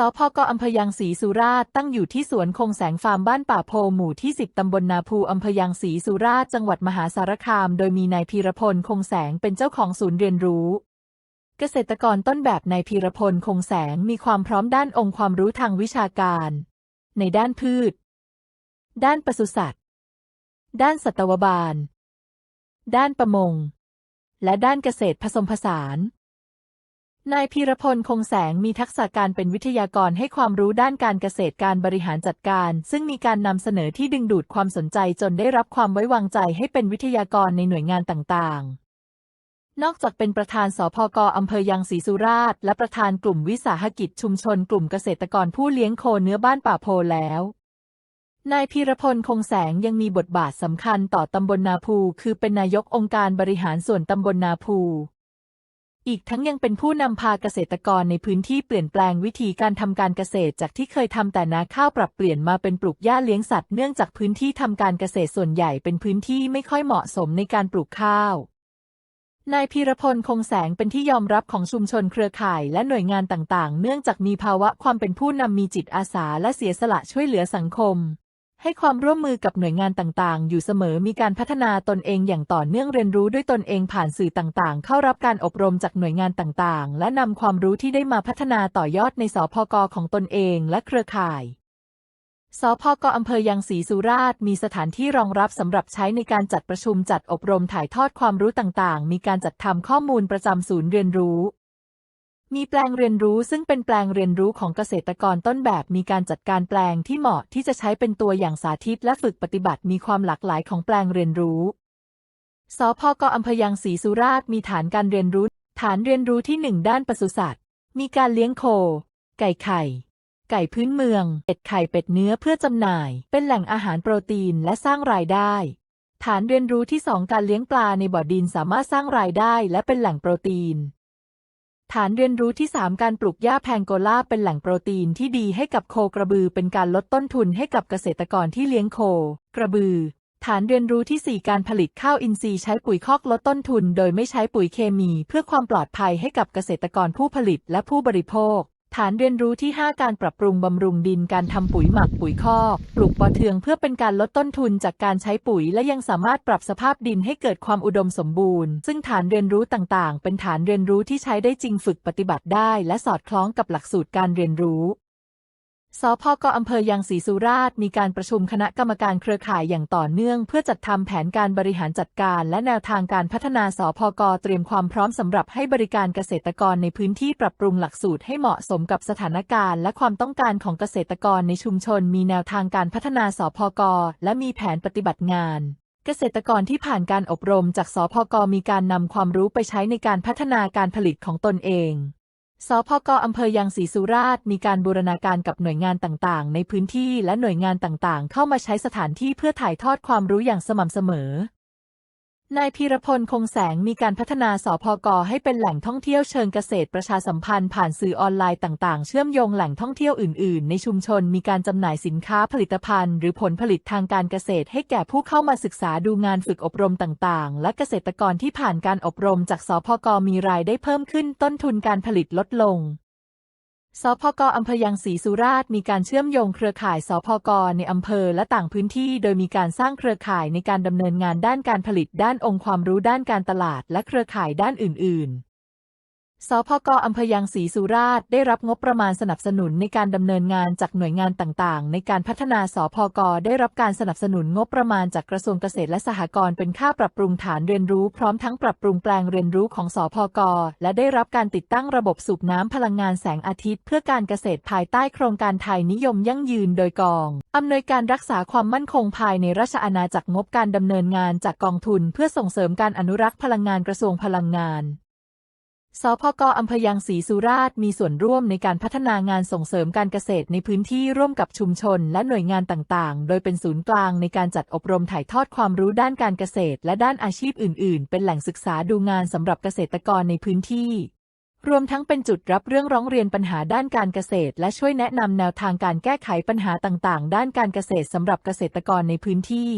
สพกอำเภอยังศรีสุราษฎร์ตั้งอยู่ที่สวนคงแสงฟาร์มบ้านป่าโพหมู่ที่ 10 ตำบลนาภูอำเภอยังศรีสุราษฎร์จังหวัดมหาสารคาม โดยมีนายพีรพลคงแสงเป็นเจ้าของศูนย์เรียนรู้ เกษตรกรต้นแบบนายพีรพลคงแสงมีความพร้อมด้านองค์ความรู้ทางวิชาการ ในด้านพืช ด้านปศุสัตว์ ด้านสัตวบาล ด้านประมง และด้านเกษตรผสมผสาน นายพีรพลคงแสงมีทักษะการเป็นวิทยากรให้ความรู้ด้านการเกษตรการบริหารจัดการ ซึ่งมีการนำเสนอที่ดึงดูดความสนใจจนได้รับความไว้วางใจให้เป็นวิทยากรในหน่วยงานต่างๆ นอกจากเป็นประธานสพกอำเภอยังศรีสุราษฎร์และประธานกลุ่มวิสาหกิจชุมชนกลุ่มเกษตรกรผู้เลี้ยงโคเนื้อบ้านป่าโพแล้วนายพีรพลคงแสงยังมีบทบาทสำคัญต่อตำบลนาภูคือเป็นนายกองค์การบริหารส่วนตำบลนาภูอีกทั้งยังเป็นผู้นำพาเกษตรกรในพื้นที่เปลี่ยนแปลงวิธีการทำการเกษตรจากที่เคยทำแต่นาข้าวปรับเปลี่ยนมาเป็นปลูกหญ้าเลี้ยงสัตว์เนื่องจากพื้นที่ทำการเกษตรส่วนใหญ่เป็นพื้นที่ไม่ค่อยเหมาะสมในการปลูกข้าว นายพีรพลคงแสงเป็นที่ยอมรับของชุมชนเครือข่ายและหน่วยงานต่างๆ เนื่องจากมีภาวะความเป็นผู้นำมีจิตอาสาและเสียสละช่วยเหลือสังคม ให้ความร่วมมือกับหน่วยงานต่างๆ อยู่เสมอมีการพัฒนาตนเองอย่างต่อเนื่องเรียนรู้ด้วยตนเองผ่านสื่อต่างๆ เข้ารับการอบรมจากหน่วยงานต่างๆ และนำความรู้ที่ได้มาพัฒนาต่อยอดในสพกของตนเองและเครือข่าย สพกอำเภอยังศรีสุราษฎร์มีสถานที่รองรับสำหรับใช้ในการจัดประชุมจัดอบรมถ่ายทอดความรู้ต่างๆ มีการจัดทำข้อมูลประจำศูนย์เรียนรู้ มีแปลงเรียนรู้ซึ่งเป็นแปลงเรียนรู้ของเกษตรกรต้นแบบ มีการจัดการแปลงที่เหมาะที่จะใช้เป็นตัวอย่างสาธิตและฝึกปฏิบัติมีความหลากหลายของแปลงเรียนรู้ สพกอำเภอยังศรีสุราษฎร์มีฐานการเรียนรู้ ฐานเรียนรู้ที่ 1 ด้านปศุสัตว์ มีการเลี้ยงโค ไก่ไข่ ไก่พื้นเมือง เป็ดไข่เป็ดเนื้อเพื่อจำหน่าย เป็นแหล่งอาหารโปรตีนและสร้างรายได้ ฐานเรียนรู้ที่ 2 การเลี้ยงปลาในบ่อดินสามารถสร้างรายได้และเป็นแหล่งโปรตีน ฐานเรียนรู้ที่ 3 การปลูกหญ้าแพงโกลาเป็นแหล่งโปรตีนที่ดีให้กับโคกระบือ เป็นการลดต้นทุนให้กับเกษตรกรที่เลี้ยงโค กระบือ ฐานเรียนรู้ที่ 4 การผลิตข้าวอินทรีย์ใช้ปุ๋ยคอกลดต้นทุน โดยไม่ใช้ปุ๋ยเคมี เพื่อความปลอดภัยให้กับเกษตรกรผู้ผลิตและผู้บริโภค ฐานเรียนรู้ที่ 5 การปรับปรุงบำรุงดินการทำปุ๋ยหมักปุ๋ยคอกปลูกปอเทืองเพื่อเป็นการลดต้นทุนจากการใช้ปุ๋ย และยังสามารถปรับสภาพดินให้เกิดความอุดมสมบูรณ์ ซึ่งฐานเรียนรู้ต่างๆ เป็นฐานเรียนรู้ที่ใช้ได้จริงฝึกปฏิบัติได้ และสอดคล้องกับหลักสูตรการเรียนรู้ สพกอำเภอยังศรีสุราษฎร์มีการประชุมคณะกรรมการเครือข่ายอย่างต่อเนื่อง เพื่อจัดทำแผนการบริหารจัดการ และแนวทางการพัฒนาสพกเตรียมความพร้อมสำหรับให้บริการเกษตรกรในพื้นที่ปรับปรุงหลักสูตรให้เหมาะสมกับสถานการณ์ และความต้องการของเกษตรกรในชุมชน มีแนวทางการพัฒนาสพกและมีแผนปฏิบัติงานเกษตรกรที่ผ่านการอบรมจากสพกมีการนำความรู้ไปใช้ในการพัฒนาการผลิตของตนเอง สพกอำเภอยังศรีสุราษฎร์มีการบูรณาการกับหน่วยงานต่างๆ ในพื้นที่และหน่วยงานต่างๆ เข้ามาใช้สถานที่เพื่อถ่ายทอดความรู้อย่างสม่ำเสมอ นายพีรพลคงแสงมีการพัฒนาสพกให้เป็นแหล่งท่องเที่ยวเชิงเกษตรประชาสัมพันธ์ผ่านสื่อออนไลน์ต่างๆ เชื่อมโยงแหล่งท่องเที่ยวอื่น ๆ ในชุมชนมีการจำหน่ายสินค้าผลิตภัณฑ์ หรือผลผลิตทางการเกษตรให้แก่ผู้เข้ามาศึกษาดูงานฝึกอบรมต่าง ๆ และเกษตรกรที่ผ่านการอบรมจากสพกมีรายได้เพิ่มขึ้นต้นทุนการผลิตลดลง สพกอำเภอยังศรีสุราษฎร์มีการเชื่อมโยงเครือข่ายสพกในอำเภอและต่างพื้นที่ โดยมีการสร้างเครือข่ายในการดำเนินงานด้านการผลิตด้านองค์ความรู้ด้านการตลาด และเครือข่ายด้านอื่นๆ สพกอำเภอยังศรีสุราษฎร์ได้รับงบประมาณสนับสนุนในการดำเนินงานจากหน่วยงานต่างๆ ในการพัฒนาสพกได้รับการสนับสนุนงบประมาณจากกระทรวงเกษตรและสหกรณ์เป็นค่าปรับปรุงฐานเรียนรู้พร้อมทั้งปรับปรุงแปลงเรียนรู้ของสพกและได้รับการติดตั้งระบบสูบน้ำพลังงานแสงอาทิตย์ เพื่อการเกษตรภายใต้โครงการไทยนิยมยั่งยืนโดยกองอำนวยการรักษาความมั่นคงภายในราชอาณาจักรงบการดำเนินงานจากกองทุน เพื่อส่งเสริมการอนุรักษ์พลังงานกระทรวงพลังงาน สพกอำเภอยังศรีสุราษฎร์มีส่วนร่วมในการพัฒนางานส่งเสริมการเกษตรในพื้นที่ร่วมกับชุมชนและหน่วยงานต่างๆ โดยเป็นศูนย์กลางในการจัดอบรมถ่ายทอดความรู้ด้านการเกษตร และด้านอาชีพอื่น ๆ เป็นแหล่งศึกษาดูงานสำหรับเกษตรกรในพื้นที่ รวมทั้งเป็นจุดรับเรื่องร้องเรียนปัญหาด้านการเกษตร และช่วยแนะนำแนวทางการแก้ไขปัญหาต่าง ๆ ด้านการเกษตรสำหรับเกษตรกรในพื้นที่